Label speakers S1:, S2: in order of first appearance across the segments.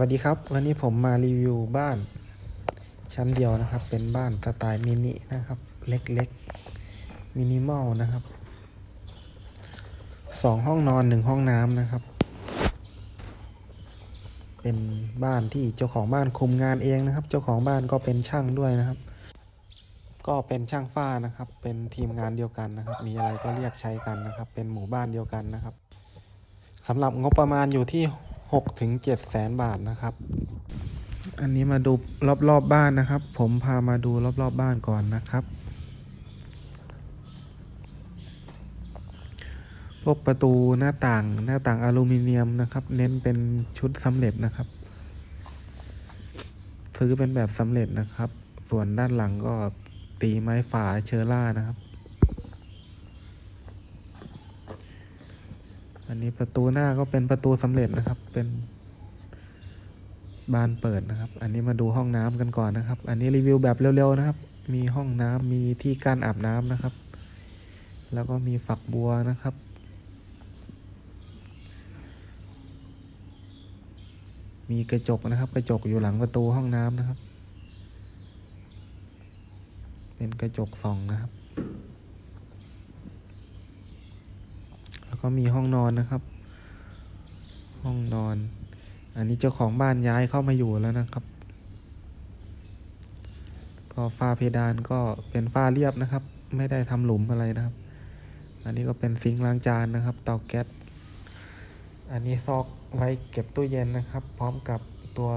S1: วัสดีครับ วันนี้ผมมารีวิวบ้านชั้นเดียวนะครับ เป็นบ้านสไตล์มินินะครับ เล็กๆมินิมอลนะครับสองห้องนอนหนึ่งห้องน้ำนะครับ เป็นบ้านที่เจ้าของบ้านคุมงานเองนะครับ เจ้าของบ้านก็เป็นช่างด้วยนะครับ ก็เป็นช่างฝ้านะครับ เป็นทีมงานเดียวกันนะครับ มีอะไรก็เรียกใช้กันนะครับ เป็นหมู่บ้านเดียวกันนะครับสำหรับงบประมาณอยู่ที่ 6ถึง7แสนบาทนะครับ อันนี้มาดูรอบๆบบ้านนะครับ ผมพามาดูรอบๆบบ้านก่อนนะครับ พวกประตูหน้าต่างหน้าต่างอลูมิเนียมนะครับ เน้นเป็นชุดสำเร็จนะครับ ซื้อเป็นแบบสำเร็จนะครับ ส่วนด้านหลังก็ตีไม้ฝาเชอร่านะครับ อันนี้ประตูหน้าก็เป็นประตูสำเร็จนะครับ เป็นบานเปิดนะครับ อันนี้มาดูห้องน้ำกันก่อนนะครับ อันนี้รีวิวแบบเร็วๆนะครับ มีห้องน้ำมีที่กั้นอาบน้ำนะครับ แล้วก็มีฝักบัวนะครับมีกระจกนะครับ กระจกอยู่หลังประตูห้องน้ำนะครับ เป็นกระจกส่องนะครับ ก็มีห้องนอนนะครับ ห้องนอน อันนี้เจ้าของบ้านย้ายเข้ามาอยู่แล้วนะครับ ก็ฝ้าเพดานก็เป็นฝ้าเรียบนะครับ ไม่ได้ทำหลุมอะไรนะครับ อันนี้ก็เป็นซิงค์ล้างจานนะครับ เตาแก๊ส อันนี้ซอกไว้เก็บตู้เย็นนะครับ พร้อมกับตัว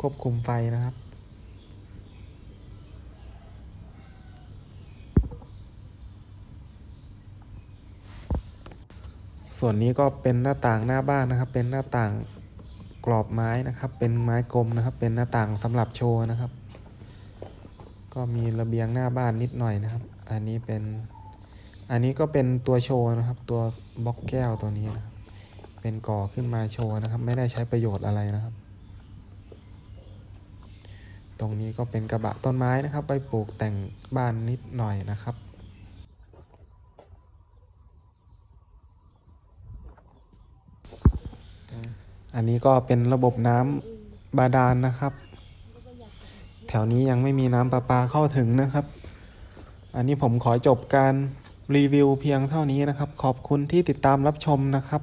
S1: ควบคุมไฟนะครับ ส่วนนี้ก็เป็นหน้าต่างหน้าบ้านนะครับ เป็นหน้าต่างกรอบไม้นะครับ เป็นไม้กลมนะครับ เป็นหน้าต่างสำหรับโชว์นะครับ ก็มีระเบียงหน้าบ้านนิดหน่อยนะครับ อันนี้เป็นอันนี้ก็เป็นตัวโชว์นะครับ ตัวบล็อกแก้วตัวนี้นะครับเป็นก่อขึ้นมาโชว์นะครับ ไม่ได้ใช้ประโยชน์อะไรนะครับ ตรงนี้ก็เป็นกระบะต้นไม้นะครับไปปลูกแต่งบ้านนิดหน่อยนะครับ อันนี้ก็เป็นระบบน้ำบาดาลนนะครับ แถวนี้ยังไม่มีน้ำประปาเข้าถึงนะครับ อันนี้ผมขอจบการรีวิวเพียงเท่านี้นะครับ ขอบคุณที่ติดตามรับชมนะครับ